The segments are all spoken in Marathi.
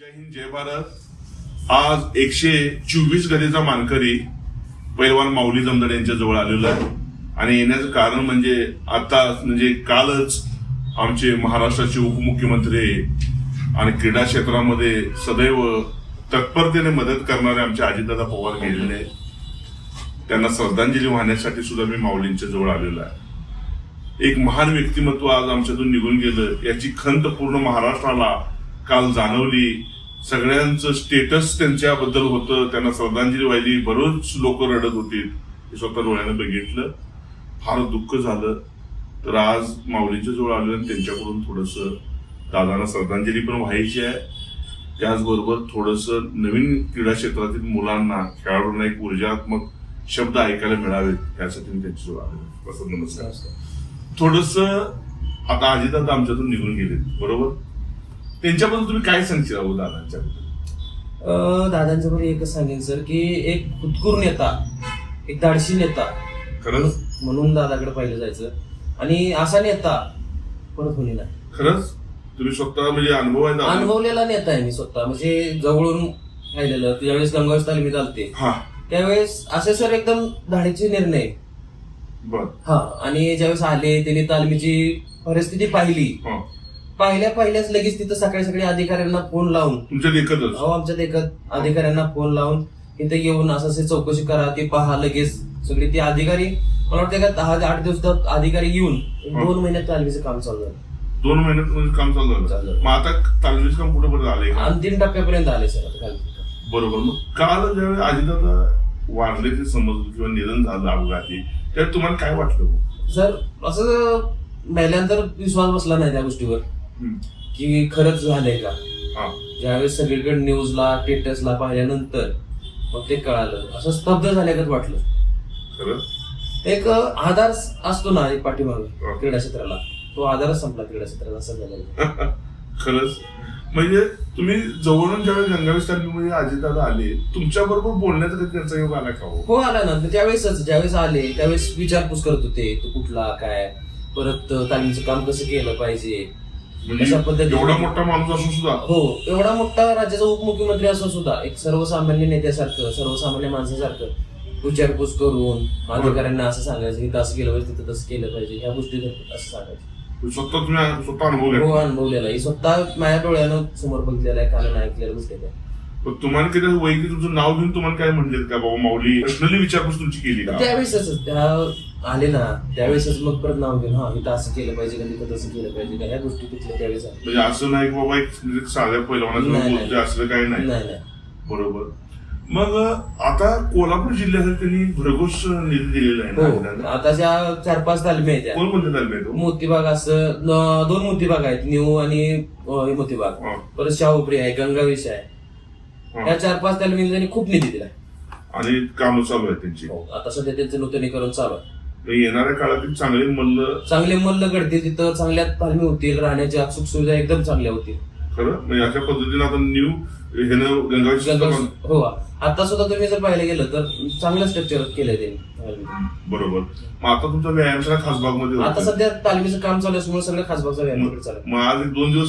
जय हिंद जय भारत. आज एकशे चोवीस गदेचा मानकरी पैलवान माऊली जमदार यांच्या जवळ आलेला आहे. आणि येण्याचं कारण म्हणजे आता म्हणजे कालच आमचे महाराष्ट्राचे उपमुख्यमंत्री आणि क्रीडा क्षेत्रामध्ये सदैव तत्परतेने मदत करणारे आमचे अजितदादा पवार गेलेले आहेत. त्यांना श्रद्धांजली वाहण्यासाठी सुद्धा मी माऊलींच्या जवळ आलेलो आहे. एक महान व्यक्तिमत्व आज आमच्यातून निघून गेलं. याची खंत पूर्ण महाराष्ट्राला काल जाणवली. सगळ्यांचं स्टेटस त्यांच्याबद्दल होतं. त्यांना श्रद्धांजली वाहिली. बरोच लोक रडत होती. हे स्वतः डोळ्यानं बघितलं. फार दुःख झालं. तर आज माऊलीच्या जवळ आलो आणि त्यांच्याकडून थोडस दादांना श्रद्धांजली पण व्हायची आहे. त्याचबरोबर थोडस नवीन क्रीडा क्षेत्रातील मुलांना खेळाडूंना एक ऊर्जात्मक शब्द ऐकायला मिळावेत. यासाठी मी त्यांच्याजवळ आलो नमस्कार. थोडस आता अजितदादा आमच्यातून निघून गेले बरोबर? त्यांच्याबद्दल तुम्ही काय सांगशील अहो दादांच्याबद्दल अं, दादांचं पण एकच सांगेन सर की एक खुदकूर नेता एक धाडशी नेता. खरंच? म्हणून दादाकडे पाहिलं जायचं. आणि असा नेता पण कोणी नाही. खरंच? तुम्ही स्वतः म्हणजे अनुभव आहे दादा? अनुभवलेला नेता आहे मी स्वतः. म्हणजे जवळून राहिलेलं ज्यावेळेस गंगावेश तालमीत आलते हा. त्यावेळेस असे सर एकदम धाडीचे निर्णय. बर. हा आणि ज्यावेळेस आले त्यांनी तालमीची परिस्थिती पाहिली. हा. पाहिल्या पाहिल्याच लगेच तिथं सकाळी सकाळी अधिकाऱ्यांना फोन लावून. तुमच्यात एकच अहो आमच्या देखत अधिकाऱ्यांना फोन लावून इथे येऊन असं असे चौकशी करा ते पहा लगेच. सगळी ती अधिकारी मला वाटतं का दहा ते आठ दिवसात अधिकारी येऊन हं. दोन महिन्यात तालमीचं काम चालू झालं. दोन महिन्यात म्हणजे काम चालू झालं. चालू. मग आता तालमीच काम कुठे पर्यंत आलंय का? अंतिम टप्प्यापर्यंत आले सर आता काल. बरोबर. मग काल ज्यावेळी अजितदादा वारले ते समजलं किंवा निधन झालं अपघाती त्यावेळी तुम्हाला काय वाटलं? हो? सर असं पहिल्यांदा विश्वास बसला नाही त्या गोष्टीवर. की खरंच झालंय का? हा. ज्यावेळेस सगळीकडे न्यूजला स्टेटसला पाहिल्यानंतर मग ते कळालं. असं स्तब्ध झाल्यागत वाटलं. खरं? एक आधार असतो ना एक पाठीमागे. क्रीडा क्षेत्राला तो आधारच संपला क्रीडा क्षेत्राला असं झालं खरंच. म्हणजे तुम्ही जवळून ज्यावेळी गंगावीस तालमीमध्ये अजितदादा आले तुमच्या बरोबर बोलण्याचा कधी त्यांचा योग आला का हो? हो आला ना. त्यावेळेसच ज्यावेळेस आले त्यावेळेस विचारपूस करत होते तो कुठला काय? परत तालमीचं काम कसं केलं पाहिजे? म्हणजे अशा पद्धतीने- एवढा मोठा माणूस असून सुद्धा. हो एवढा मोठा राज्याचा उपमुख्यमंत्री असून सुद्धा एक सर्वसामान्य नेत्यासारखं सर्वसामान्य माणसासारखं विचारपूस करून अधिकाऱ्यांना असं सांगायचं की असं केलं पाहिजे तिथं तसं केलं पाहिजे ह्या गोष्टी असं सांगायचं. स्वतः तुम्ही स्वतः हो अनुभवलेला आहे. स्वतः माझ्या डोळ्यानं समोर बघितलेला आहे कानानं ऐकलेल्या गोष्टी. तुम्हाला कधी वैयक्तिक तुमचं नाव घेऊन तुम्हाला काय म्हणलेत का बाबा माऊली? पर्सनली विचारपूस तुमची केली का? त्यावेळेसच त्या आले ना त्यावेळेसच मग परत नाव घेऊन हा इथं असं केलं पाहिजे का? तिथं तसं केलं पाहिजे का? ह्या गोष्टी तिथल्या त्यावेळेस आल्या. म्हणजे असं नाही की बाबा एक म्हणजे साध्या पैलवानाचं नाही, बोलतोय नाही. असलं काही नाही. नाही नाही. बरोबर. मग आता कोल्हापूर जिल्ह्यासाठी त्यांनी भरघोस निधी दिलेला आहे ना हो. आपल्याला. आता ज्या चार पाच तालमी आहेत त्या. कोणकोणते तालमी आहेत हो? मोतीबाग असं न- दोन मोतीबाग आहेत. न्यू आणि अं, हे मोतीबाग. हा, परत शाहूपुरी आहे गंगावेश आहे. या चार पाच तालमीला त्यांनी खूप निधी दिला. आणि कामं चालू आहेत त्यांची. हो, आता सध्या त्यांचं नूतनीकरण चालू आहे. तर येणाऱ्या काळातील चांगले मल्ल चांगले मल्ल घडतील तिथं चांगल्या तालमी होतील राहण्याच्या सुख सुविधा एकदम चांगल्या होतील. खरं? म्हणजे अशा पद्धतीने आता न्यू हेनं गंगावची गंगा- हो आता सुद्धा तुम्ही जर पाहिलं गेलं तर चांगलं स्ट्रक्चर केलंय त्यांनी बरोबर. मग आता तुमचा व्यायामशाळा खासबागमध्ये आता सध्या तालमीचं काम चालू असल्यामुळे सगळं खासबागचा व्यायाम चालू. मग आज एक दोन दिवस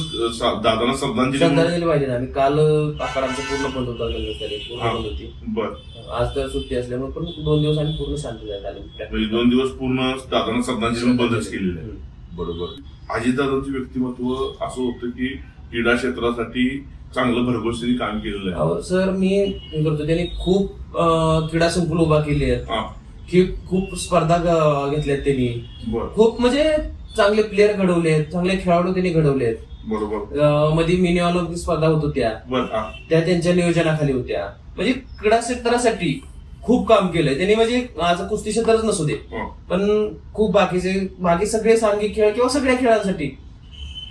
दादांना श्रद्धांजली श्रद्धांजली पाहिजे ना. आम्ही काल आकडा आमचं पूर्ण बंद होता पूर्ण. बंद होती. बर. आज तर सुट्टी असल्यामुळे पण दोन दिवस आम्ही पूर्ण शांत झाले म्हणजे दोन दिवस पूर्ण दादांना श्रद्धांजली बंदच केलेली आहे. बरोबर. अजितदादांचं व्यक्तिमत्व असं होतं की क्रीडा क्षेत्रासाठी चांगलं भरघोस त्यांनी काम केलेलं आहे. अहो, सर मी हे करतो त्यांनी खूप अं, क्रीडा संकुल उभा केली आहेत हा. की खूप स्पर्धा ग- घेतल्यात त्यांनी. बर. खूप म्हणजे चांगले प्लेअर घडवले आहेत चांगले खेळाडू त्यांनी घडवले आहेत. बरोबर. अं, मध्ये मिनी ऑलिम्पिक स्पर्धा होत होत्या. बर हा. त्या त्यांच्या नियोजनाखाली होत्या. म्हणजे क्रीडा क्षेत्रासाठी खूप काम केलंय. त्यांनी म्हणजे आज कुस्ती क्षेत्रच नसू दे हा. पण खूप बाकीचे बाकी सगळे सांघिक खेळ किंवा सगळ्या खेळांसाठी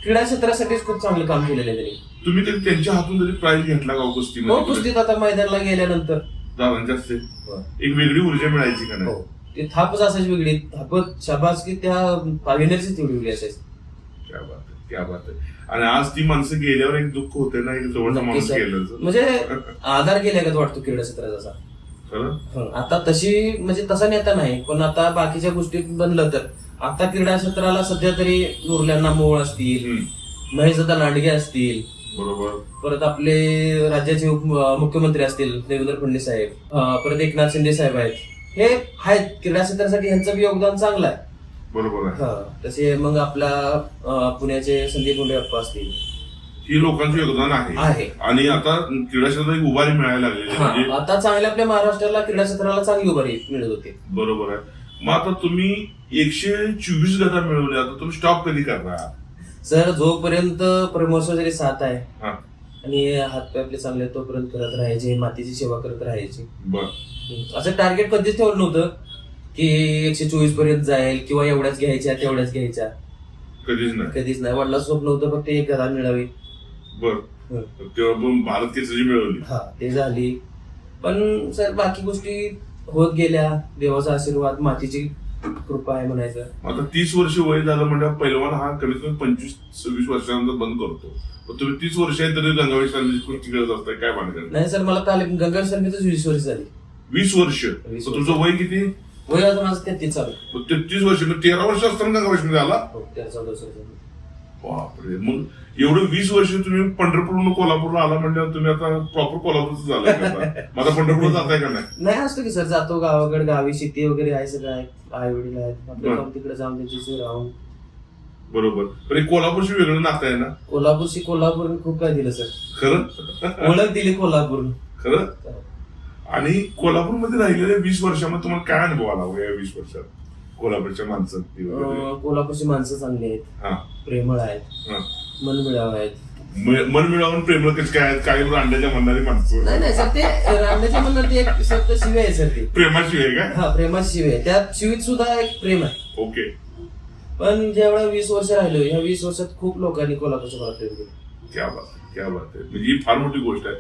क्रीडा क्षेत्रासाठीच खूप चांगलं काम केलेलं आहे त्यांनी. तुम्ही तरी त्यांच्या हातून जरी प्राईज घेतला का हो हो कुस्तीमध्ये कुस्तीत आता मैदानाला गेल्यानंतर. दादांच्या हस्ते एक वेगळी ऊर्जा मिळायची का नाही? हो. ते थापच असायची वेगळी. थापत शाबास की त्या एनर्जी तेवढी वेगळी असायची. क्या बात आहे क्या बात आहे. आणि आज ती माणसं गेल्यावर एक दुःख होते ना एक जवळचा माणूस. गेलं म्हणजे आधार गेल्यागत वाटतो क्रीडा क्षेत्राचा खरं? हं, आता तशी म्हणजे तसा नेता नाही पण आता बाकीच्या गोष्टी बनलं तर. आता क्रीडा क्षेत्राला सध्या तरी नुरल्यांना मोळ असतील. महेशदा लांडगे असतील बरोबर. परत आपले राज्याचे मुख्यमंत्री असतील देवेंद्र फडणवीस साहेब परत एकनाथ शिंदे साहेब आहेत. हे आहेत क्रीडा क्षेत्रासाठी यांचं बी योगदान चांगलं आहे. बरोबर आहे. हा, तसे मग आपला पुण्याचे संदीप मुंडे अप्पा असतील. ही लोकांचं योगदान आहे. आणि आता क्रीडा क्षेत्रात एक उभारी मिळायला. हा, म्हणजे आता चांगल्या आपल्या महाराष्ट्राला क्रीडा क्षेत्राला चांगली उभारी मिळत होती. बरोबर आहे. मग आता तुम्ही एकशे चोवीस गदा मिळवले आता तुम्ही स्टॉप कधी करणार? सर जोपर्यंत परमेश्वर जरी साथ आहे हा. आणि हातपाय आपले चांगले आहेत, तोपर्यंत करत राहायचे मातीची सेवा करत राहायची. बर. असं टार्गेट कधीच ठेवलं नव्हतं की एकशे चोवीसपर्यंत जाईल किंवा एवढ्याच घ्यायच्या तेवढ्याच घ्यायच्या. कधीच नाही. कधीच नाही. वडिला स्वप्न होतं फक्त एक गदा मिळावी. बर. हम्म. तेव्हा पण भारत केसरी मिळवली. हा ते झाली. पण सर बाकी गोष्टी होत गेल्या. देवाचा आशीर्वाद मातीची कृपा आहे म्हणायचं. आता तीस वर्ष वय झालं म्हणजे पहिलवान हा कमीत कमी पंचवीस सव्वीस वर्षानंतर बंद करतो. पण तुम्ही तीस वर्ष आहे तरी गंगावेश खेळत असताय काय भानगड नाही? सर मला तालीम गंगा सर वीस वर्ष झाली. वीस वर्ष? वीस मग तुझं वय किती? वय आता माझं तेहतीस चालू आहे. मग तेहतीस वर्ष मग तेरा वर्ष असताना गंगावेशमध्ये आला? हो तेरा चौदा वर्ष झाली. बापरे. मग एवढं वीस वर्ष तुम्ही पंढरपूरहून कोल्हापूरला आला म्हणल्यावर तुम्ही आता प्रॉपर कोल्हापूरच? मग आता? पंढरपूरला जाताय का नाही? नाही असतो की सर जातो गावाकडे. गावी शेती वगैरे आहे सगळं आहे. आई वडील आहेत आपलं बरं. काम तिकडे जाऊन त्यांची राहून. बरोबर. पण कोल्हापूरशी वेगळं नातं आहे ना? कोल्हापूरशी कोल्हापूर खूप काय दिलं सर. खरं? ओळख दिली कोल्हापूर खरं? आणि कोल्हापूरमध्ये राहिलेल्या वीस वर्षामध्ये तुम्हाला काय अनुभव आला हो या वीस वर्षात? कोल्हापूरच्या माणसात अं, कोल्हापूरची माणसं चांगली आहेत. हा. प्रेमळ आहेत. हा. मनमिळाव आहेत. म- मन मिळवून प्रेमळ कसे काय आहेत? काही अंड्याच्या म्हणणारी माणसं. नाही नाही सर ते रांड्याच्या म्हणणं ते एक शब्द शिवे आहे सर ते. प्रेमाची आहे काय? हा प्रेमात शिवे आहे. त्या शिवीत सुद्धा एक प्रेम आहे. ओके. पण जेवढा वीस वर्ष राहिलो ह्या वीस वर्षात खूप लोकांनी कोल्हापूरच्या मला प्रेम केलं. क्या बात आहे, क्या बात आहे. म्हणजे ही फार मोठी गोष्ट आहे.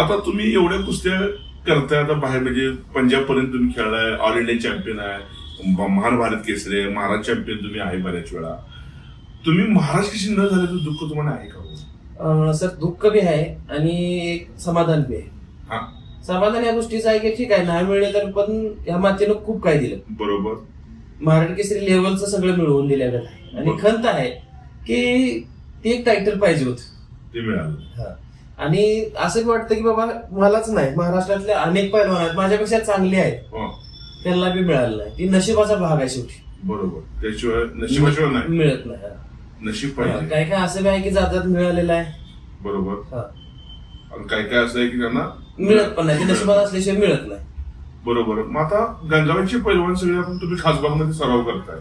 आता तुम्ही एवढ्या कुस्त्या करताय आता बाहेर म्हणजे पंजाब पर्यंत तुम्ही खेळलाय ऑल इंडिया चॅम्पियन आहे. महान भारत केसरी आहे महाराज चॅम्पियन तुम्ही आहे बऱ्याच वेळा. तुम्ही महाराज कशी न झाल्याचं दुःख तुम्हाला आहे का हो? सर दुःख बी आहे आणि एक समाधान बी आहे. हा. समाधान या गोष्टीचं आहे की ठीक आहे नाही मिळले तर पण या मातेनं खूप काय दिलं. बरोबर. महाराष्ट्र केसरी लेवलचं सगळं मिळवून दिलेलं आहे. आणि खंत आहे की ते एक टायटल पाहिजे होत. ते मिळालं. आणि असं वाटतं की बाबा मलाच नाही. महाराष्ट्रातले अनेक पैलवान आहेत. माझ्यापेक्षा चांगले आहेत. त्यांना बी मिळालं नाही. ती नशिबाचा भाग आहे शेवटी. बरोबर. त्याशिवाय नशिबाशिवाय नाही. मिळत नाही. हा. नशीब पाहिजे. काय काय असं बी आहे की जातात मिळालेलं आहे? बरोबर. हा. आणि काय काय असं आहे की त्यांना मिळत पण नाही. ते नशिबात असल्याशिवाय मिळत नाही. बरोबर. मग आता गंगावेचे पैलवान सगळे आपण तुम्ही खासबागमध्ये सराव करताय.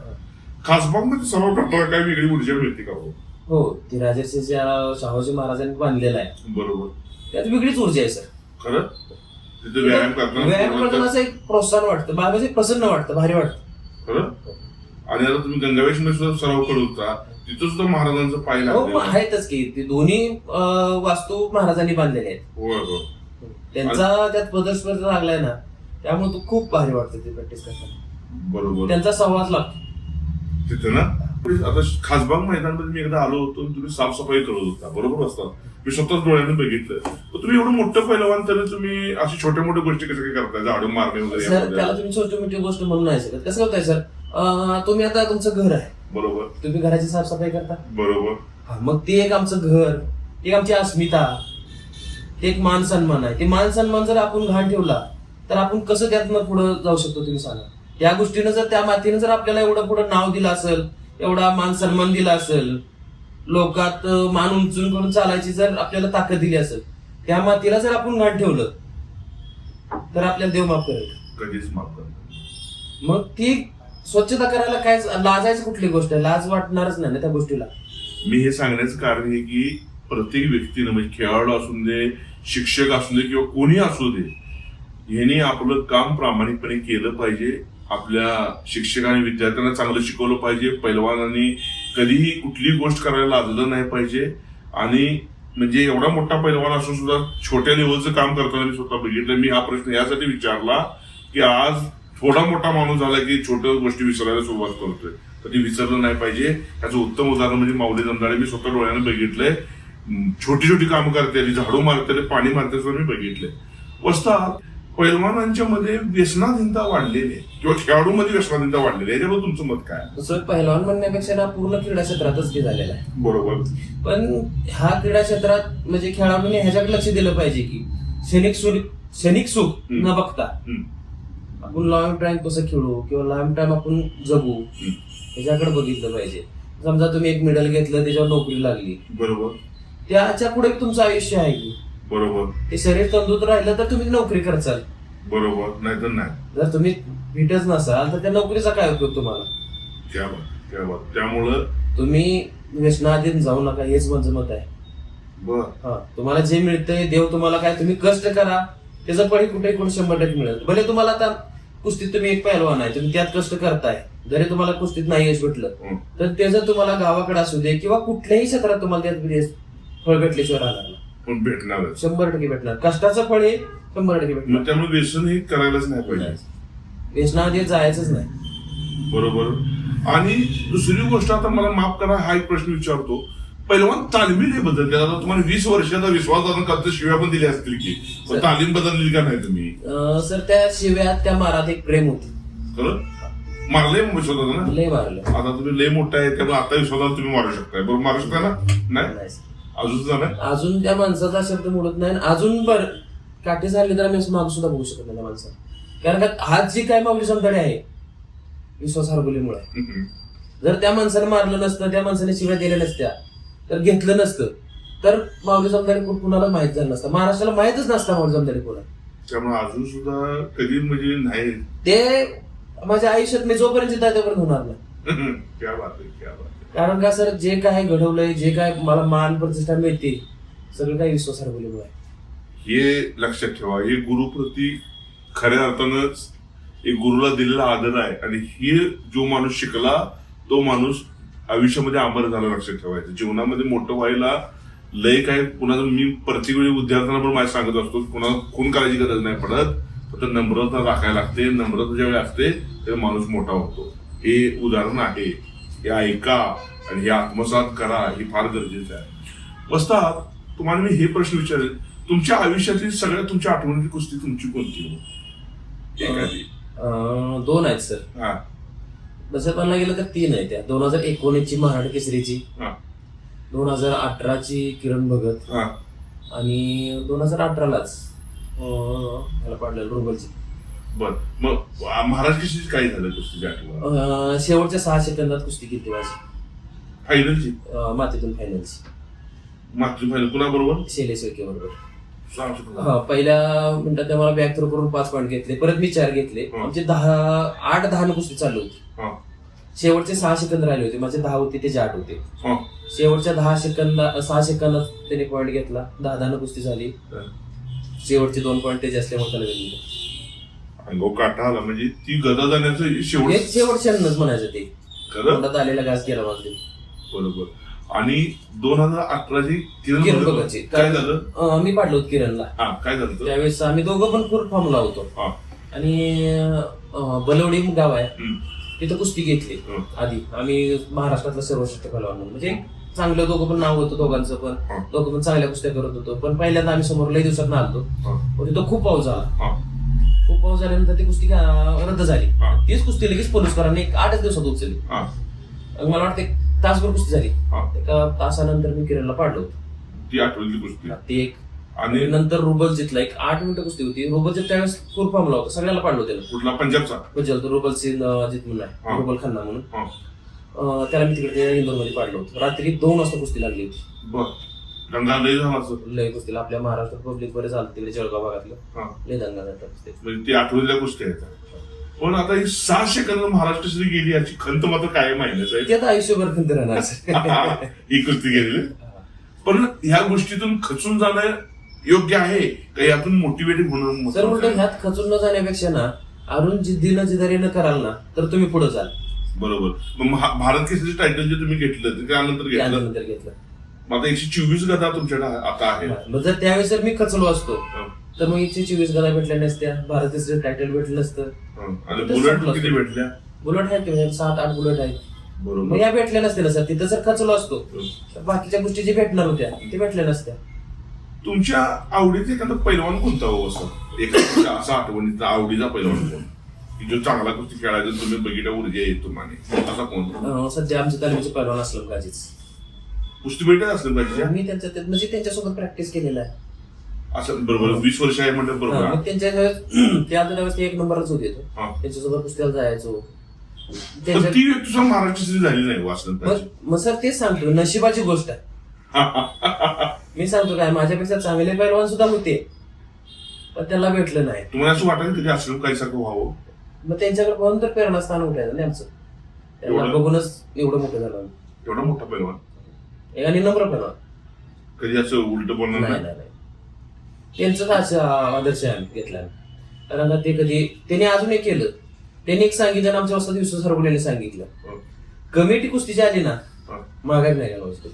खासबागमध्ये सराव करताना काय वेगळी ऊर्जा मिळते का हो? हो ती राजर्षीच्या शाहूजी महाराजांनी बांधलेला आहे. बरोबर. त्यात वेगळीच ऊर्जा आहे सर. खरं? तिथे व्यायाम व्यायाम करताना करताना असं एक प्रोत्साहन वाटतं. म्हणजे प्रसन्न वाटतं भारी वाटतं. खरं? आणि आता तुम्ही गंगावेश सुद्धा सराव करत होता तिथं सुद्धा महाराजांचं पाय हो मग. आहेतच की. ते दोन्ही अं, वास्तू महाराजांनी बांधलेले आहेत. होय हो त्यांचा त्यात पदस्पर्ध लागलाय ना त्यामुळे तो खूप भारी वाटतं ते प्रॅक्टिस करताना. बरोबर. त्यांचा संवाद लागतो. तिथे ना? आता खासबाग मैदानामध्ये मी एकदा आलो होतो तुम्ही साफसफाई करत होता. बरोबर असतात. मी स्वतःच डोळ्याने बघितलं. तर तुम्ही एवढं मोठं पहिलवान तरी तुम्ही अशी छोट्या मोठ्या गोष्टी कशा काय करताय? झाडू मारणे वगैरे सर? त्याला तुम्ही छोटी मोठी गोष्ट म्हणून नाही शकत कसं होतंय सर? अं, तुम्ही आता तुमचं घर आहे. बरोबर. तुम्ही घराची साफसफाई करता? बरोबर. हा, मग ते एक आमचं घर एक आमची अस्मिता ते एक मान सन्मान आहे. ते मान सन्मान जर आपण घाण ठेवला तर आपण कसं त्यातनं पुढे जाऊ शकतो तुम्ही सांगा? त्या गोष्टीनं जर त्या मातीनं जर आपल्याला एवढं पुढे नाव दिलं असेल एवढा मान सन्मान दिला असेल लोकात मान उंचून करून चालायची जर आपल्याला ताकद दिली असेल त्या मातीला जर आपण घाण ठेवलं तर आपल्याला देव माफ करेल. कधीच माफ करतो मग ती स्वच्छता करायला काय लाजायची कुठली गोष्ट आहे? लाज वाटणारच नाही ना त्या गोष्टीला? मी हे सांगण्याचं कारण हे की प्रत्येक व्यक्तीनं म्हणजे खेळाडू असू दे शिक्षक असू दे किंवा कोणी असू दे ह्याने आपलं काम प्रामाणिकपणे केलं पाहिजे आपल्या शिक्षकांनी विद्यार्थ्यांना चांगलं शिकवलं पाहिजे. पैलवानांनी कधीही कुठलीही गोष्ट करायला लाजलं नाही पाहिजे. आणि म्हणजे एवढा मोठा पैलवान असून सुद्धा छोट्या लेवलचं काम करताना मी स्वतः बघितलं. मी हा प्रश्न यासाठी विचारला की आज थोडा मोठा माणूस झाला की छोट्या गोष्टी विसरायला सुरुवात करतोय. तर ती विसरलं नाही पाहिजे. याचं उत्तम उदाहरण म्हणजे माऊली जमदाडे मी स्वतः डोळ्याने बघितलंय. छोटी छोटी कामं करते झाडू मारते पाणी मारते सुद्धा मी बघितलंय. वस्तात पैलवानांच्या मध्ये व्यसनाधीनता वाढलेली आहे. किंवा खेळाडूमध्ये व्यसनाधीनता वाढलेली आहे. याच्याबद्दल तुमचं मत काय? तसं पहिलवान म्हणण्यापेक्षा ना पूर्ण क्रीडा क्षेत्रातच ते झालेला आहे. बरोबर. पण ह्या क्रीडा क्षेत्रात म्हणजे खेळाडूने ह्याच्याकडे लक्ष दिलं पाहिजे की क्षणिक सुख क्षणिक सुख हम्म. न बघता हम्म, आपण लॉंग टाइम कसं खेळू किंवा लॉंग टाइम आपण जगू हम्म. ह्याच्याकडे बघितलं पाहिजे. समजा तुम्ही एक मेडल घेतलं त्याच्यावर नोकरी लागली. बरोबर. त्याच्या पुढे तुमचं आयुष्य आहे की? बरोबर. ते शरीर तंदुरुस्त राहिलं तर तुम्ही नोकरी करचाल. बरोबर. नाहीतर नाही. जर तुम्ही फिटच नसाल तर त्या नोकरीचा काय उपयोग तुम्हाला? क्या बात क्या बात. त्यामुळं तुम्ही व्यसनाधीन जाऊ नका हेच माझं मत आहे. बर. हा तुम्हाला जे मिळतंय देव तुम्हाला काय तुम्ही कष्ट करा. त्याचं फळ कुठे कुठे शंभर टक्के मिळेल. भले तुम्हाला आता कुस्तीत तुम्ही एक पहिलवान आहे तुम्ही त्यात कष्ट करताय. जरी तुम्हाला कुस्तीत नाही यश भेटलं हं. तर त्याचं तुम्हाला गावाकडे असू दे किंवा कुठल्याही क्षेत्रात तुम्हाला त्यात यश फळ भेटल्याशिवाय राहणार नाही. पण भेटणारच. शंभर टक्के भेटणार. कष्टाचं फळ हे शंभर टक्के भेटणार. त्यामुळे व्यसन हे करायलाच नाही पाहिजे. व्यसनामध्ये जायचंच नाही. बरोबर. आणि दुसरी गोष्ट आता मला माफ करा हा एक प्रश्न विचारतो. पहिलवान तालमी नाही बदलते आता तुम्हाला वीस वर्षाचा विश्वास करता शिव्या पण दिल्या असतील की. पण सर. तालीम बदलली का नाही तुम्ही? सर त्या शिव्यात त्या मारात एक प्रेम होती. खरं? मारले विश्वासाचा ना लय मारलं. आता तुम्ही लय मोठा आहे त्यामुळे आता विश्वासाला तुम्ही मारू शकताय. बरोबर मारू शकता ना? नाही? नाही, सर. अजून अजून त्या माणसाचा शब्द मोडत नाही आणि अजून बर काठी झाली तर आम्ही असं मागू सुद्धा बघू शकत नाही त्या माणसाला. कारण का आज जी काय माऊली समतडे आहे विश्वास हरबुलीमुळे. जर त्या माणसाने मारलं नसतं त्या माणसाने शिव्या दिल्या नसत्या तर घेतलं नसतं तर माऊली समतडे कुणाला माहीत झालं नसतं. महाराष्ट्राला माहितच नसतं माऊली समतडे कोणा त्यामुळे अजून सुद्धा कधी म्हणजे नाही. ते माझ्या आयुष्यात मी जोपर्यंत आहे तोपर्यंत होणार नाही. क्या बात आहे क्या बात कारण का सर जे काय घडवलंय जे काय मला मान प्रतिष्ठा मिळते सगळं काही विश्वास हरबुलीमुळे आहे. हे लक्षात ठेवा हे गुरुप्रती खऱ्या अर्थानंच एक गुरुला दिलेला आदर आहे. आणि हे जो माणूस शिकला तो माणूस आयुष्यामध्ये अमर झाला लक्षात ठेवायचं. जीवनामध्ये मोठं व्हायला लय काय कुणाचं मी प्रत्येक वेळी विद्यार्थ्यांना पण माझ्या सांगत असतो कुणाला खून करायची गरज नाही पडत. फक्त नम्रता राखायला लागते नम्रता ज्यावेळी असते तेव्हा माणूस मोठा होतो. हे उदाहरण आहे. हे ऐका आणि हे आत्मसात करा हे फार गरजेचं आहे. वस्तात तुम्हाला मी हे प्रश्न विचारेल. तुमच्या आयुष्यातली सगळ्यात तुमच्या आठवणीची कुस्ती तुमची कोणती हो? एखादी. दोन आहेत सर. हा. तसं पाहायला गेलं तर तीन आहे त्या. दोन हजार एकोणीसची महाराष्ट्र केसरीची. हा. दोन हजार अठराची किरण भगत. हा. आणि दोन हजार अठरालाच मला पाडलेलं रुबलची बर. मग महाराज काय झालं कुस्तीची आठवण अं, शेवटच्या सहा सेकंदात कुस्ती केली माझी. फायनलची अं, मातीतून फायनलची मागची फायनल कुणाबरोबर? शेले बरोबर. सांगू शकतो हा पहिल्या मिनिटात ते मला बॅक थ्रो करून पाच पॉईंट घेतले. परत मी चार घेतले. हं. आमचे दहा आठ दहा कुस्ती चालू होती. हा. शेवटचे सहा सेकंद राहिले होते. माझे दहा होते त्याचे आठ होते. हा. शेवटच्या दहा सेकंदा सहा सेकंदात त्याने पॉईंट घेतला. दहा दहा कुस्ती झाली. शेवटचे दोन पॉईंट त्याचे असल्यामुळे त्याला दिले. अंगो काटा आला म्हणजे ती गदा जाण्याचं शेवट शेवटच्यानंच म्हणायचं ते. खरं? तोंडात आलेला घास गेला माझे बरोबर. आणि दोन हजार अठराची किरण किरण भगत- भगतची. काय झालं? अं, मी पाडलो होतो किरणला. हा काय झालं होतं? त्यावेळेस आम्ही दोघं पण फुल फॉर्मला होतो. हा. आणि अं, बलवडी गाव आहे. हम्म. तिथं कुस्ती घेतली हं. आधी. आम्ही महाराष्ट्रातलं सर्वश्रेष्ठ पहलवान म्हणून. म्हणजे चांगलं दोघं पण नाव होतं दोघांचं पण. हं. दोघं पण चांगल्या कुस्त्या करत होतो. पण पहिल्यांदा आम्ही समोर लई दिवसात आलतो हा. तिथं खूप पाऊस झाला. हा. खूप पाऊस झाल्यानंतर ती कुस्ती का- रद्द झाली. हा. तीच कुस्ती लगेच पोलिसकरांनी एक आठच दिवसात उचलली. हा. मग मला वाटतं एक तासभर कुस्ती झाली. हा. एका तासानंतर मी किरणला पाडलो होतो. ती आठवणीची कुस्ती. ती एक आणि नंतर रुबल जितला एक आठ मिनिटं कुस्ती होती. रुबल जित त्यावेळेस खूप फॉर्मला होता. सगळ्याला पाडलो त्याला कुठला? पंजाबचा. तो रुबल सिंग अं, जित म्हणून हा. आहे रुबल खन्ना म्हणून. हा. अं, त्याला मी तिकडे इंदोरमध्ये पाडलो होतो. रात्री दोन वाजता कुस्ती लागली होती. बर. दंगा लय झाला असं. लय कुस्तीला आपल्या महाराष्ट्र पब्लिक बरे झालं तिकडे जळगाव भागातलं. हा. लय दंगा कुस्ती म्हणजे ती आठवणीच्या गोष्टी आहेत. पण आता ही सहा सेकंद महाराष्ट्र श्री गेली याची खंत मात्र कायम आहे ते आता आयुष्यभर खंत राहणार. ही कुस्ती गेलेली. पण ह्या गोष्टीतून खचून जाणं योग्य आहे का? यातून मोटिवेटिव्ह होणं सर उलट महत्त्वाचं आहे? ह्यात खचून न जाण्यापेक्षा ना अरुण जिद्दीनं जिदारीनं कराल ना तर तुम्ही पुढे जाल. बरोबर. मग महा- भारत केसरीचे टायटल जे तुम्ही घेतलं ते त्यानंतर घेतलं? त्यानंतर घेतलं. मग आता एकशे चोवीस गदा तुमच्याकडे आता आहे. मग जर त्यावेळेस जर मी खचलो असतो तर मग एकशे चोवीस गदा भेटल्या नसत्या भारतीय टायटल भेटलं नसतं हं. आणि बुलेट किती असतं. भेटल्या? बुलेट आहेत की सात आठ बुलेट आहेत. मग बरोबर या भेटल्या नसत्या ना सर तिथं जर खचलो असतो. तर बाकीच्या गोष्टी जे भेटणार होत्या ते भेटल्या नसत्या. तुमच्या आवडीचे एखादा पैलवान कोणता हो असं? एखादा असा आठवणीचा आवडीचा पैलवान कोण? की जो चांगला कुस्ती खेळायचा तुम्ही बघितल्या ऊर्जा येत तुम्हाला असा कोण? सध्या आमच्या तालमीचे पैलवान असलं काजीच कुस्ती भेटत असलं पाहिजे मी त्यांच्या त्या- म्हणजे त्यांच्यासोबत प्रॅक्टिस केलेला आहे. असं बरोबर. वीस वर्ष आहे म्हणजे हा, बरोबर मग त्यांच्या वेळेस- ते आता त्यावेळेस ते एक नंबरच होते तो हा. त्यांच्यासोबत कुस्त्याला जायचो. पण त्यांच्या ती व्यक्ती तुझ्या महाराष्ट्राची झाली नाही मग पाहिजे मग सर तेच सांगतो. नशिबाची गोष्ट आहे. मी सांगतो काय माझ्यापेक्षा चांगले पैलवान सुद्धा होते. पण त्याला भेटलं नाही. तुम्हाला असं वाटत कधी असलं काही सारखं व्हावं? मग त्यांच्याकडे पाहून तर प्रेरणास्थान उठायचं नाही आमचं त्यांना एवढं? बघूनच एवढं मोठं झालं. आम्ही. एवढा मोठा पैलवान? एक आणि नम्र पैलवान कधी असं उलट बोलणार नाही नाही? नाही नाही. त्यांचंच आज आदर्श आहे आम्ही घेतला. कारण का ते कधी त्यांनी अजून एक केलं. त्यांनी एक सांगितलं आणि आमच्या वस्तात विश्वास सरवलेने सांगितलं. हं, कमिटी कुस्तीची आली ना हं, मागायला नाही घालवायची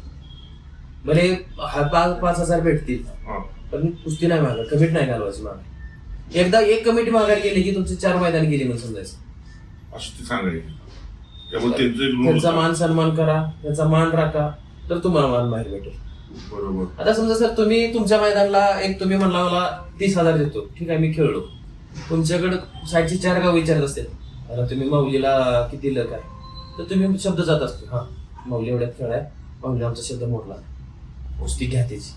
बरे हा पाच पाच हजार भेटतील हं. पण कुस्ती नाही मागा कमिटी नाही घालवायची माग एकदा एक कमिटी मागायला गेली की तुमची चार मैदान गेली म्हणून समजायचं. असं ते सांगायचं. त्यामुळे त्यांचं एक त्यांचा मान सन्मान करा त्यांचा मान राखा. तर तुम्हाला मान बाहेर भेटेल. बरोबर. आता समजा सर तुम्ही तुमच्या मैदानाला एक तुम्ही म्हणला मला तीस हजार देतो. ठीक आहे मी खेळलो. तुमच्याकडे साईडचे चार गाव विचारत असते आता तुम्ही माऊलीला किती लक आहे तर तुम्ही शब्द जात असतो. हा माऊली एवढ्यात खेळाय माऊली आमचा शब्द मोडला. कुस्ती घ्या त्याची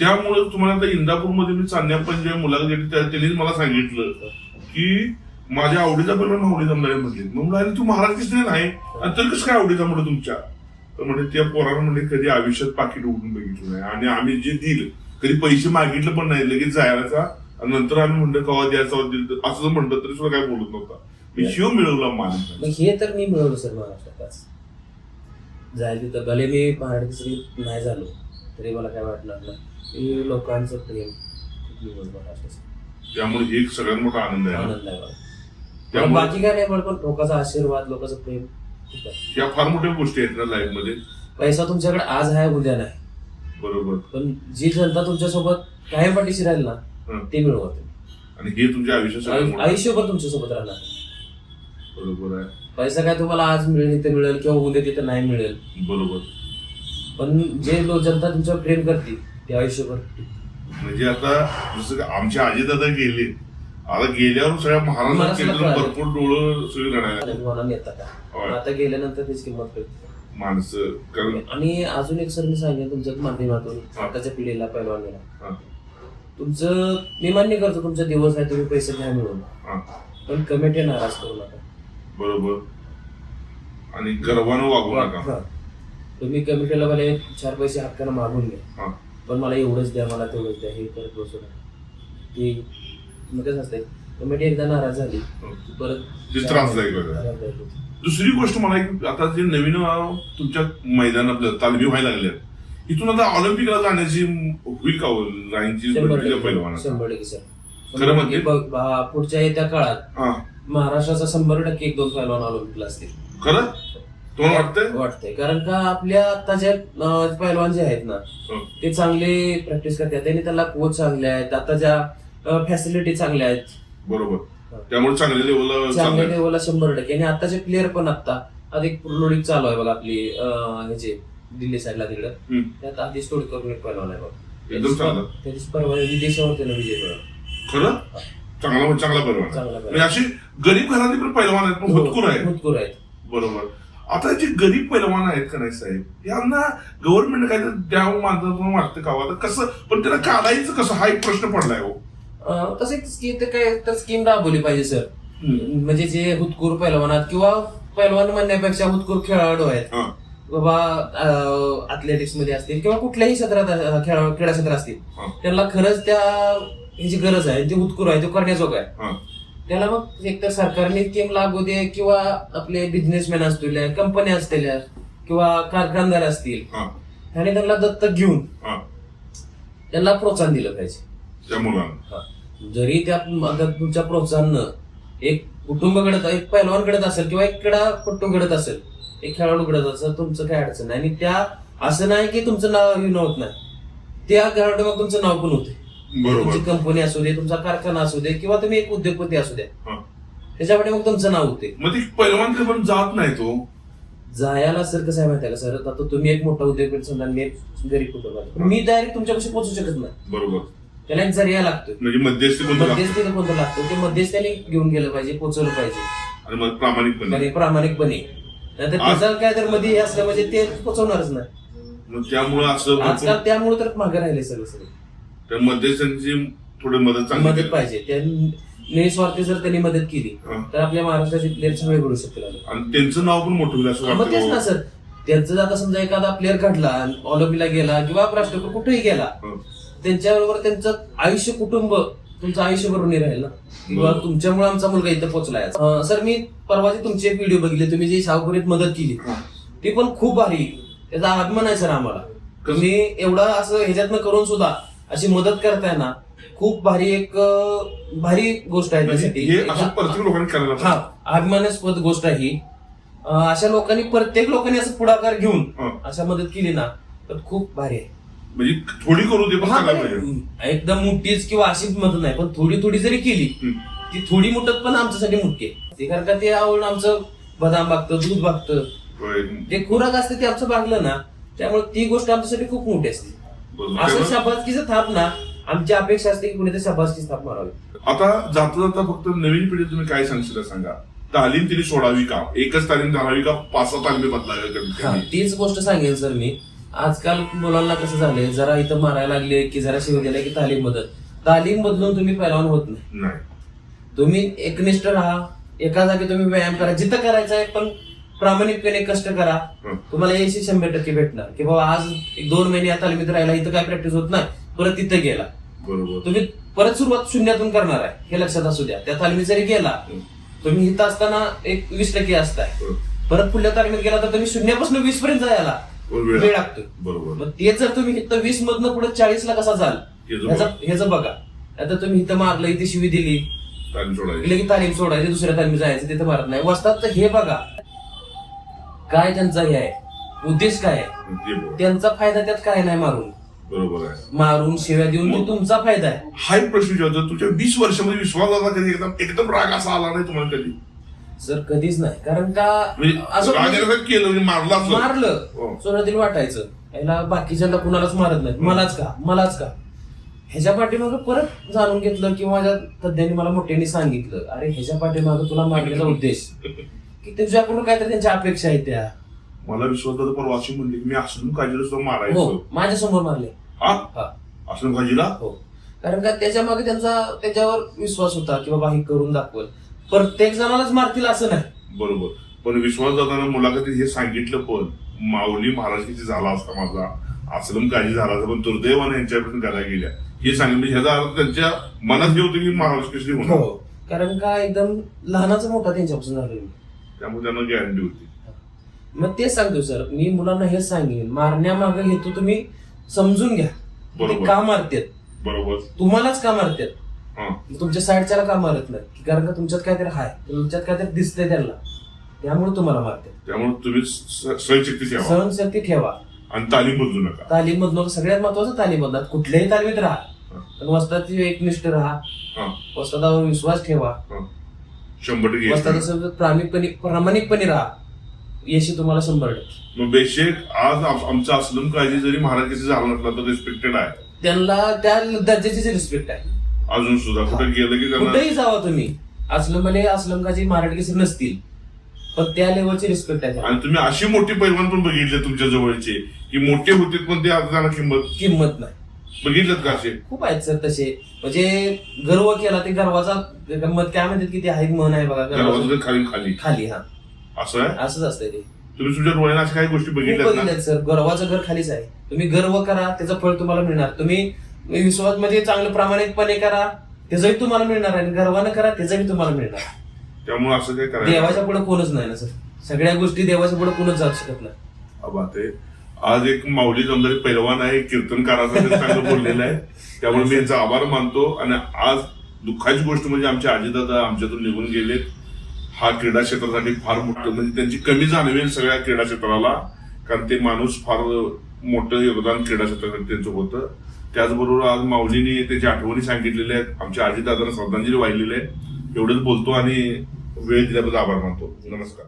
त्यामुळे तुम्हाला आता इंदापूरमध्ये मी चांदण्या पण जेव्हा मुलाखत घेतली त्या- त्यांनीच मला सांगितलं की माझ्या आवडीचा पण माऊली जमलाय म्हटले मग म्हणाले तू महाराज कृष्ण नाही? आणि तर कसं काय आवडीचा म्हणलं तुमच्या? तर म्हणजे त्या पोरानं म्हणजे कधी आयुष्यात पाकिट उघडून बघितलं नाही. आणि आम्ही जे दिलं कधी पैसे मागितलं पण नाही लगेच जायचा नंतर आम्ही म्हणलं कवा द्यायचा असं म्हणलं तरी सुद्धा काय बोलत नव्हता. मी शिव मिळवला मान हे तर मी मिळवलं सर महाराष्ट्रात. जायला तिथं भले मी महाराष्ट्र नाही झालो तरी मला काय नाही. हे लोकांचं प्रेम त्यामुळे एक सगळ्यात मोठा आनंद आहे. आनंद आहे बाकी काय नाही पण लोकांचा आशीर्वाद लोकांचं प्रेम. या फार मोठ्या गोष्टी आहेत ना लाईफमध्ये. पैसा तुमच्याकडे आज आहे उद्या नाही. बरोबर. पण जी जनता तुमच्यासोबत कायम पाठीशी राहील ना हं. ते मिळवा तुम्ही. आणि हे तुमच्या आयुष्यात सगळ्यात आयु- मोठं आयुष्यभर तुमच्यासोबत राहणार. बरोबर आहे. पैसा काय तुम्हाला आज मिळेल इथे मिळेल किंवा उद्या तिथं नाही मिळेल. बरोबर. पण जे लोक जनता तुमच्यावर प्रेम करते ते आयुष्यभर म्हणजे आता जसं का आमचे आजीदादा गेले आता गेल्यावर सगळ्या महाराष्ट्रात कळालं. भरपूर डोळं सगळी रडायला येतात आता गेल्यानंतर त्याची किंमत कळते. माणसं कारण आणि अजून एक सर मी सांगेन तुमच्या माध्यमातून. आताच्या पिढीला पैलवानला. तुमचं मी मान्य करतो तुमचा दिवस आहे तुम्ही पैसे घ्या मिळून पण कमिटी नाराज करू नका. बरोबर. आणि गर्वानं वागू नका. तुम्ही कमिटीला मला चार पैसे हक्कानं मागून घ्या. पण मला एवढंच द्या मला तेवढंच द्या हे करत बसू नका. मग कसं असतंय कमिटी एकदा नाराज झाली. हो. परत ते त्रासदायक होतं. त्रासदायक होतं. दुसरी गोष्ट मला एक आता जे नवीन अं, तुमच्या मैदानात तालमी व्हायला लागल्या इथून आता ऑलिम्पिकला जाण्याची होईल का हो? लाईनची शंभर टक्के. शंभर टक्के सर. खरं शंभर म्हणजे? टक्के ब- पुढच्या येत्या काळात हा. महाराष्ट्राचा शंभर टक्के एक दोन पैलवान ऑलिम्पिकला असतील. खरं? तुम्हाला वाटतंय? वाटतंय. कारण का आपल्या आताचे अं, पैलवान जे आहेत ना हं. ते चांगले प्रॅक्टिस करतात. त्यांनी त्याला कोच चांगले आहेत आताच्या फॅसिलिटी चांगल्या आहेत. बरोबर. त्यामुळे चांगल्या लेवलला चांगल्या चाललंय. लेवलला शंभर टक्के. आणि आताचे प्लेअर पण आता अधिक लोडिंग चालू आहे बघा आपली अं, ह्याचे दिल्ली साईडला तिकडं. हम्म. त्यात आधी स्टोरी करून एक पैलवान आहे बघा. एकदम चांगलं. त्याची परवा विदेशावर त्यानं विजय मिळवला खरं? चांगला चांगला पैलवान चांगला म्हणजे. अशी गरीब घरातली पण पैलवान आहेत पण हुतकूर आहेत. हुतकूर आहेत. बरोबर. आता जे गरीब पैलवान आहेत का नाही साहेब यांना गव्हर्नमेंट काय द्यावं पण वाटतं का आता कसं पण त्याला काढायचं कसं? हा एक प्रश्न पडलाय हो. अं, तसे स्कीम ते काय तर स्कीम राबवली पाहिजे सर म्हणजे जे हुतकूर पैलवानात किंवा पैलवान म्हणण्यापेक्षा हुतकूर खेळाडू आहेत. बाबा अथलेटिक्समध्ये असतील किंवा कुठल्याही क्षेत्रात क्रीडा क्षेत्रात असतील. हा, त्यांना खरंच त्या ह्याची गरज आहे ते हुतकूर आहे तो करण्याजोग आहे. त्याला मग एकतर सरकारने स्कीम लागू दे किंवा आपले बिझनेसमॅन असतील कंपन्या असतील किंवा कारखानदार असतील. हा, आणि त्यांना दत्तक घेऊन हा. त्यांना प्रोत्साहन दिलं पाहिजे. त्या मुलांना. जरी त्या तुमच्या प्रोत्साहन एक कुटुंब घडत एक पैलवान घडत असेल किंवा एक क्रीडापट्टू घडत असेल एक खेळाडू घडत असेल तुमचं काय अडचण नाही. आणि त्या असं नाही की तुमचं नाव युन होत नाही. त्या खेळाडू मग तुमचं नाव पण होते तुमची कंपनी असू दे तुमचा कारखाना असू दे किंवा तुम्ही एक उद्योगपती असू द्या हा. त्याच्यामध्ये मग तुमचं नाव होते मग ती पैलवान पण जात नाही तो. जायला सर कसं आहे माहिती आहे का सर? आता तुम्ही एक मोठा उद्योगपती समजा मी एक गरीब कुटुंब आहे. मी डायरेक्ट तुमच्यापाशी पोहोचू शकत नाही. बरोबर. त्याला एक जरिया लागतोय म्हणजे मध्यस्थी कोणतं लागतं? मध्यस्थीला कोणतं लागतं ते मध्यस्थ्याने घेऊन गेलं पाहिजे पोहोचवलं पाहिजे आणि मग प्रामाणिकपणे आणि प्रामाणिकपणे नाहीतर आज- त्याचं काय तर मध्ये हे असलं म्हणजे ते पोहोचवणारच नाही मग त्यामुळं असं भरपूर- आजकाल त्यामुळे तर मागे राहिले सगळं सगळं तर मध्यस्थांची थोडी मदत चांगली मदत केली. पाहिजे त्यांनी निस्वार्थी जर त्यांनी मदत केली हा. तर आपल्या महाराष्ट्राचे प्लेअर चांगले घडू शकतील. आणि त्यांचं नाव पण मोठं होईल असं मग तेच ना वाटतं सर त्यांचं जर आता समजा एखादा प्लेअर घडला ऑलिम्पिकला गेला किंवा राष्ट्रकुल कुठेही गेला हं. त्यांच्याबरोबर त्यांचं आयुष्य कुटुंब तुमचं आयुष्य भरून राहील. ना किंवा. तुमच्यामुळे आमचा मुलगा इथं पोहोचलाय. सर मी परवाची तुमची एक व्हिडिओ बघितली. तुम्ही जी शाहपुरीत मदत केली ती पण खूप भारी. त्याचा अभिमान आहे सर आम्हाला. तुम्ही एवढं असं ह्याच्यातनं करून सुद्धा अशी मदत करताय ना खूप भारी एक भारी गोष्ट आहे म्हणजे त्यासाठी. हे. अभिमानास्पद गोष्ट आहे ही. अशा लोकांनी प्रत्येक लोकांनी असं पुढाकार घेऊन. अशा मदत केली ना तर खूप भारी आहे. म्हणजे थोडी करू दे हा, म्हणजे, एकदम मोठीच किंवा अशीच मदत नाही पण थोडी थोडी जरी केली. ती थोडी मुठत पण आमच्यासाठी मोठी ते कारण का ते आवड आमचं बदाम बागतं दूध बागतं होय. जे खुराक असते ते आमचं बागलं ना त्यामुळे ती गोष्ट आमच्यासाठी खूप मोठी असते. बरोबर. असं शाबासकीचं थाप ना आमची अपेक्षा असते की कुणीतरी शाबासकीच थाप मारावी. आता जाता जाता फक्त नवीन पिढी तुम्ही काय सांगशील सांगा? तालीम तिने सोडावी का? एकच तालीम धरावी का? पाच सहा तालीमी बदलाव्या कमीत हा, कमी तीच गोष्ट सांगेल सर मी. आजकाल मुलांना कसं झालंय जरा इथं मारायला लागले की जरा शिव दिला की तालीम बदल. तालीम बदलून तुम्ही पैलवान होत नाही. नाही. तुम्ही एकनिष्ठ राहा एका जागी तुम्ही व्यायाम करा जिथं करायचं आहे पण प्रामाणिकपणे कष्ट करा. हं. तुम्हाला यायची शंभर टक्के भेटणार. की बाबा आज एक दोन महिने या तालमीत राहिला इथं काय प्रॅक्टिस होत नाही परत तिथं गेला. बरोबर. तुम्ही परत सुरुवात शून्यातून करणार आहे. हे लक्षात असू द्या. त्या तालमीत जरी गेला हं. तुम्ही इथं असताना एक वीस टक्के असताय. हं. परत पुढल्या तालमीत गेला तर तुम्ही शून्यापासून वीस पर्यंत जायला. वेळ लागतो बरोबर. मग ते जर तुम्ही इथं वीस मधनं पुढे चाळीस ला कसा जाल? ह्याचं बघा. आता तुम्ही इथं मारलं इथे शिवी दिली. की तालीम सोडायची दुसऱ्या तालीम जायचं तिथं मारत नाही. वस्तात तर हे बघा. काय त्यांचा हे आहे? उद्देश काय आहे. त्यांचा फायदा त्यात काय नाही मारून. बरोबर आहे. मारून शिव्या देऊन तो तुमचा फायदा आहे. हा एक प्रश्न तुमच्या वीस वर्षामध्ये विश्वासाचा कधी एकदम एकदम राग असा आला नाही तुम्हाला कधी? सर कधीच नाही. कारण का असं केलं म्हणजे मारला असं. हो. मारलं सुरुवातीला वाटायचं. याला बाकीच्यांना कुणालाच मारत नाही. मलाच का? मलाच का? ह्याच्या पाठीमागं परत जाणून घेतलं किंवा माझ्या तज्ञांनी मला मोठ्यांनी सांगितलं अरे ह्याच्या पाठीमागं तुला मारण्याचा उद्देश. की तुझ्याकडून काय तर त्यांच्या अपेक्षा आहेत त्या. मला विश्वास दादा परवा अशी म्हणली की मी असलम काजीला सुद्धा हो मारायचो माझ्यासमोर मारले. हा? हा. असलम काजीला हो. कारण का त्याच्यामागे त्यांचा त्याच्यावर विश्वास होता की बाबा हे करून दाखवल. प्रत्येक जणालाच मारतील असं नाही. बरोबर. पण विश्वास दादानं मुलाखतीत हे सांगितलं पण माऊली महाराष्ट्राची झाला असता माझा असलम काजी झाला असता पण दुर्दैवाने यांच्यापासून गदा गेल्या. हे सांगितलं म्हणजे ह्याचा अर्थ त्यांच्या मनात हे होतं की महाराष्ट्र केसरी होणार? हो. कारण का एकदम लहानाचा मोठा त्यांच्यापासून झालो त्यामुळे त्यांना गॅरंटी होती. मग तेच सांगतो सर. मी मुलांना हेच सांगेन. मारण्यामागे हेतू तुम्ही समजून घ्या. ते बरोबर. का मारतात? बरोबर. तुम्हालाच का मारतात? तुमच्या साईडच्याला का मारत नाही? कारण का तुमच्यात काहीतरी हाय तुमच्यात काहीतरी दिसतंय त्यांना. त्यामुळे तुम्हाला मारतात त्यामुळे तुम्ही स- सहनशक्ती ठेवा. सहनशक्ती ठेवा. आणि तालीम बदलू नका. तालीम मधून सगळ्यात महत्वाचं तालीम मधनं कुठल्याही तालमीत राहा. पण वस्ताची एकनिष्ठ राहा. हा. वस्तादावर विश्वास ठेवा. शंभर टक्के वस्तादासोबत प्रामाणिकपणे प्रामाणिकपणे राहा. यशी तुम्हाला शंभर टक्के. मग बेशेक आज आम- आमचा असलम काळजी जरी महाराज झाला नसला तर रिस्पेक्टेड आहे. त्यांना त्या दर्जाची रिस्पेक्ट आहे. अजून सुद्धा. कुठे गेलं की कुठेही जावा तुम्ही. असलम भले असलम काची मराठी नसतील. पण त्या लेवलची रिस्पेक्ट आहे. आणि तुम्ही अशी मोठी पैलवान पण बघितले तुमच्या जवळचे की मोठे होते पण ते त्यांना किंमत किंमत नाही. बघितलं का असे? खूप आहेत सर तसे. म्हणजे गर्व केला ते गर्वाचा गंमत काय म्हणतात की ते आहे मन आहे बघा गर्वाचं. खाली खाली. खाली हा. असं आहे? असंच असतंय ते. तुम्ही तुमच्या डोळ्याने अशा काही गोष्टी खूप बघितल्यात ना? बघितलेत सर. गर्वाचं घर खालीच आहे. तुम्ही गर्व करा त्याचं फळ तुम्हाला मिळणार. तुम्ही विश्वासमध्ये चांगलं प्रामाणिकपणे करा त्याचंही तुम्हाला मिळणार आणि गर्वानं करा त्याचंही तुम्हाला मिळणार त्यामुळे असं काय करायचं देवाच्या पुढे कोणच नाही ना सर. सगळ्या गोष्टी देवाच्या पुढे कोणच जाऊ शकत नाही. बात आहे आज एक माऊली जमदारी पैलवान आहे कीर्तनकाराचा ते चांगलं बोललेलं आहे. त्यामुळे मी यांचा आभार मानतो आणि आज दुःखाची गोष्ट म्हणजे आमचे आजीदादा आमच्यातून निघून गेलेत. हा क्रीडा क्षेत्रासाठी फार मोठं म्हणजे त्यांची कमी जाणवेल सगळ्या क्रीडा क्षेत्राला कारण ते माणूस फार मोठं योगदान क्रीडा क्षेत्रासाठी त्यांचं होतं. त्याचबरोबर आज माऊलीने त्याची आठवणी सांगितलेल्या आहेत. आमच्या आजीदादांना श्रद्धांजली वाहिलेली आहे. एवढंच बोलतो आणि वेळ दिल्याबद्दल आभार मानतो. नमस्कार.